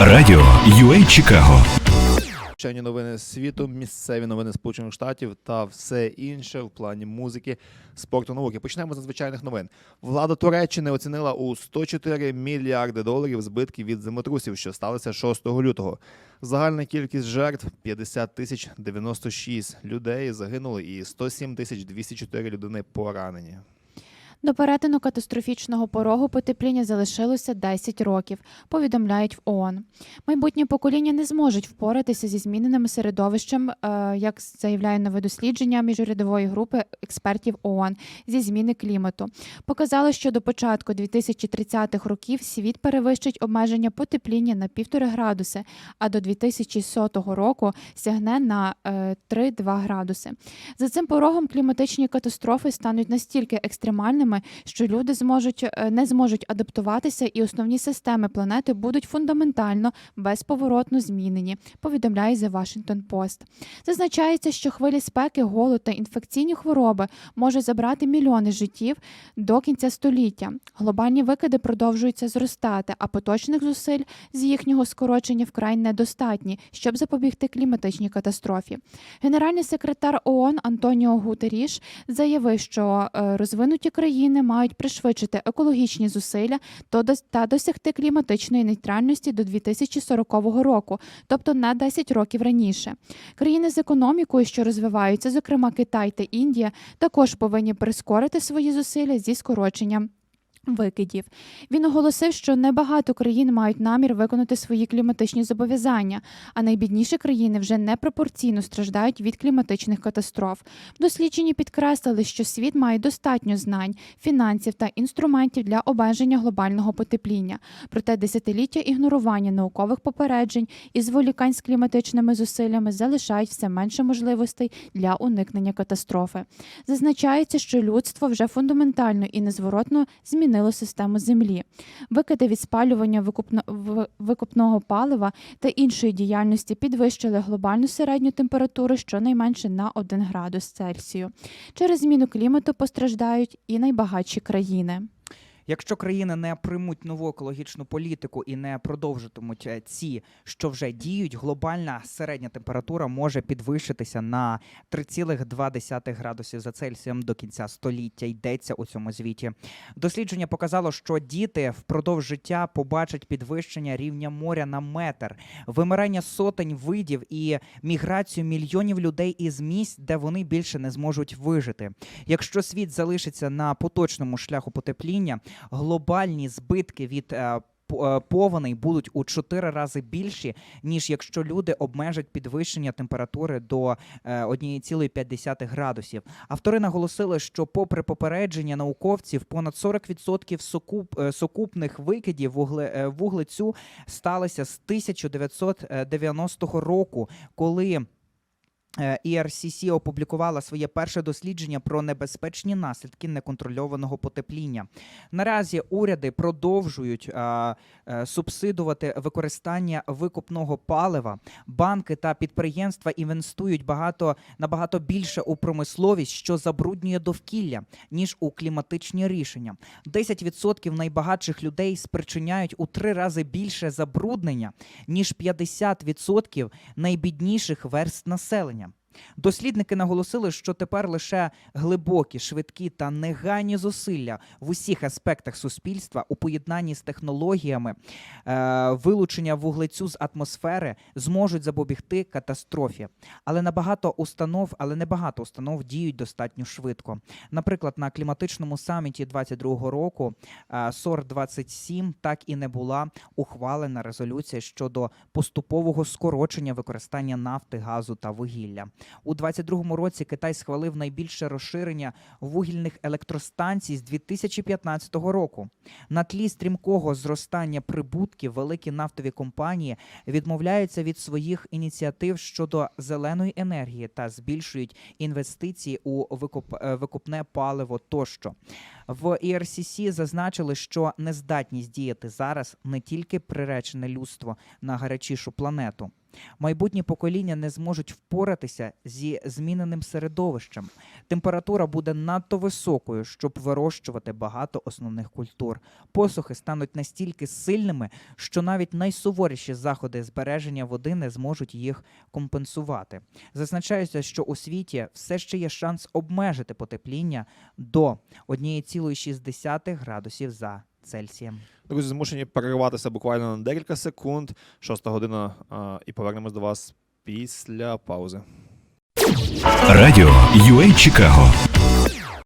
Радіо UA Чикаго. Звичайні новини світу, місцеві новини Сполучених Штатів та все інше в плані музики, спорту, науки. Почнемо з надзвичайних новин. Влада Туреччини оцінила у 104 мільярди доларів збитки від землетрусів, що сталися 6 лютого. Загальна кількість жертв 50 тисяч 96 людей загинули і 107 тисяч 204 людини поранені. До перетину катастрофічного порогу потепління залишилося 10 років, повідомляють в ООН. Майбутнє покоління не зможуть впоратися зі зміненим середовищем, е, як заявляє нове дослідження міжурядової групи експертів ООН зі зміни клімату. Показало, що до початку 2030-х років світ перевищить обмеження потепління на 1,5 градуси, а до 2100 року сягне на е, 3-2 градуси. За цим порогом кліматичні катастрофи стануть настільки екстремальними, що люди зможуть е, не зможуть адаптуватися, і основні системи планети будуть фундаментально безповоротно змінені. Повідомляє The Washington Post. Зазначається, що хвилі спеки, голод та інфекційні хвороби можуть забрати мільйони життів до кінця століття. Глобальні викиди продовжуються зростати, а поточних зусиль з їхнього скорочення вкрай недостатні, щоб запобігти кліматичній катастрофі. Генеральний секретар ООН Антоніо Гутеріш заявив, що е, розвинуті країни мають пришвидшити екологічні зусилля та досягти кліматичної нейтральності до 2040 року, тобто на 10 років раніше. Країни з економікою, що розвиваються, зокрема Китай та Індія, також повинні прискорити свої зусилля зі скороченням. Викидів він оголосив, що небагато країн мають намір виконати свої кліматичні зобов'язання, а найбідніші країни вже непропорційно страждають від кліматичних катастроф. В дослідженні підкреслили, що світ має достатньо знань, фінансів та інструментів для обмеження глобального потепління. Проте десятиліття ігнорування наукових попереджень і зволікань з кліматичними зусиллями залишають все менше можливостей для уникнення катастрофи. Зазначається, що людство вже фундаментально і незворотно змінило систему землі. Викиди від спалювання викупно- викопного палива та іншої діяльності підвищили глобальну середню температуру щонайменше на 1 градус Цельсію. Через зміну клімату постраждають і найбагатші країни. Якщо країни не приймуть нову екологічну політику і не продовжитимуть е, ці, що вже діють, глобальна середня температура може підвищитися на 3,2 градусів за Цельсієм до кінця століття. Йдеться у цьому звіті. Дослідження показало, що діти впродовж життя побачать підвищення рівня моря на метр, вимирання сотень видів і міграцію мільйонів людей із місць, де вони більше не зможуть вижити. Якщо світ залишиться на поточному шляху потепління, глобальні збитки від е, е, повеней будуть у 4 рази більші, ніж якщо люди обмежать підвищення температури до е, 1,5 градусів. Автори наголосили, що, попри попередження науковців, понад 40% сукуп, е, сукупних викидів вугле, е, вуглецю сталося з 1990 року, коли. Е, ERCC опублікувала своє перше дослідження про небезпечні наслідки неконтрольованого потепління. Наразі уряди продовжують е, е, субсидувати використання викопного палива. Банки та підприємства інвестують багато набагато більше у промисловість, що забруднює довкілля, ніж у кліматичні рішення. 10% найбагатших людей спричиняють у три рази більше забруднення, ніж 50% найбідніших верст населення. Дослідники наголосили, що тепер лише глибокі, швидкі та негайні зусилля в усіх аспектах суспільства у поєднанні з технологіями е, вилучення вуглецю з атмосфери зможуть запобігти катастрофі. Але набагато установ, але небагато установ діють достатньо швидко. Наприклад, на кліматичному саміті 22 року е, СОР 27 так і не була ухвалена резолюція щодо поступового скорочення використання нафти, газу та вугілля. У 22-му році Китай схвалив найбільше розширення вугільних електростанцій з 2015 року. На тлі стрімкого зростання прибутків великі нафтові компанії відмовляються від своїх ініціатив щодо зеленої енергії та збільшують інвестиції у викуп, е, викупне паливо тощо. В ERCC зазначили, що нездатність діяти зараз не тільки приречене людство на гарячішу планету. Майбутні покоління не зможуть впоратися зі зміненим середовищем. Температура буде надто високою, щоб вирощувати багато основних культур. Посухи стануть настільки сильними, що навіть найсуворіші заходи збереження води не зможуть їх компенсувати. Зазначається, що у світі все ще є шанс обмежити потепління до 1,6 градусів за Цельсієм. Друзі, змушені перериватися буквально на декілька секунд. Шоста година, а, і повернемось до вас після паузи. Радіо UA Чикаго